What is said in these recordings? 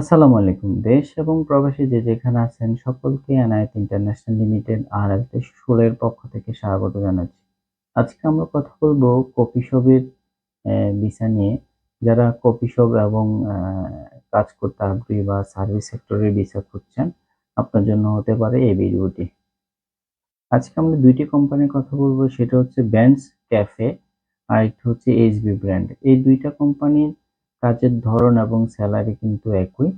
আসসালামু আলাইকুম, দেশ এবং প্রবাসী যে যেখানে আছেন সকলকে Enayet international limited R L ষোলের পক্ষ থেকে স্বাগত জানাচ্ছি। আজকে আমরা কথা বলব কপি শপের ভিসা নিয়ে। যারা কপি শপ এবং কাজ করতে আগ্রহী বা সার্ভিস সেক্টরের ভিসা খুঁজছেন, আপনার জন্য হতে পারে এই ভিডিওটি। আজকে আমরা দুইটি কোম্পানির কথা বলব, সেটা হচ্ছে ব্যান্ডস ক্যাফে আর একটা হচ্ছে এইচবি ব্র্যান্ড এই দুইটা কোম্পানির কাজের ধরন এবং স্যালারি কিন্তু একই।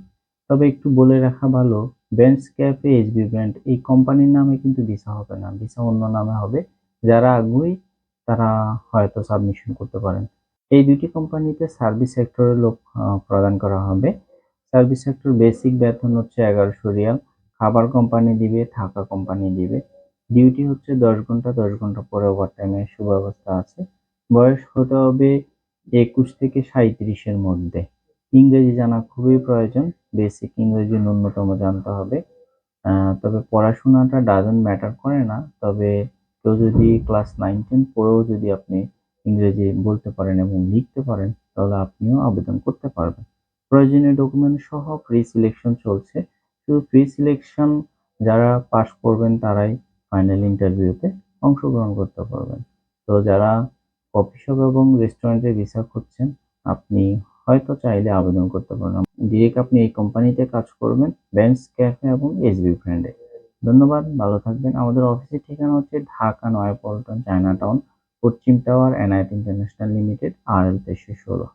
তবে একটু বলে রাখা ভালো বেঞ্চ ক্যাফে এইচবি ব্র্যান্ড এই কোম্পানির নামে কিন্তু ভিসা হবে না। ভিসা অন্য নামে হবে। যারা আগ্রহী, তারা হয়তো সাবমিশন করতে পারেন। এই দুটি কোম্পানিতে সার্ভিস সেক্টরের লোক প্রদান করা হবে। সার্ভিস সেক্টর বেসিক বেতন হচ্ছে এগারোশো রিয়াল। খাবার কোম্পানি দিবে, থাকা কোম্পানি দিবে। ডিউটি হচ্ছে দশ ঘণ্টা দশ ঘণ্টা পরে ওভার টাইমের সুব্যবস্থা আছে। বয়স হতে হবে একুশ থেকে সাঁইত্রিশের মধ্যে। ইংরেজি জানা খুবই প্রয়োজন বেসিক ইংরেজি ন্যূনতম জানতে হবে। তবে পড়াশোনাটা ডাজন্ট ম্যাটার করে না, তবে কেউ যদি ক্লাস নাইন টেন পড়েও যদি আপনি ইংরেজি বলতে পারেন এবং লিখতে পারেন, তাহলে আপনিও আবেদন করতে পারবেন। প্রয়োজনীয় ডকুমেন্ট সহ প্রি সিলেকশন চলছে। শুধু প্রি সিলেকশন যারা পাশ করবেন, তারাই ফাইনাল ইন্টারভিউতে অংশগ্রহণ করতে পারবেন। তো যারা কফি শপ এবং রেস্টুরেন্টে ভিসা খুঁজছেন, আপনি হয়তো চাইলে আবেদন করতে পারেন। ডিরেক্ট আপনি এই কোম্পানিতে কাজ করবেন বেঞ্চ ক্যাফে এবং এসবি ফ্রেন্ডে ধন্যবাদ, ভালো থাকবেন। আমাদের অফিসের ঠিকানা হচ্ছে ঢাকা নয়াপল্টন চায়না টাউন পশ্চিম টাওয়ার এনআইটি ইন্টারন্যাশনাল লিমিটেড, আর এল তেইশশো ষোলো।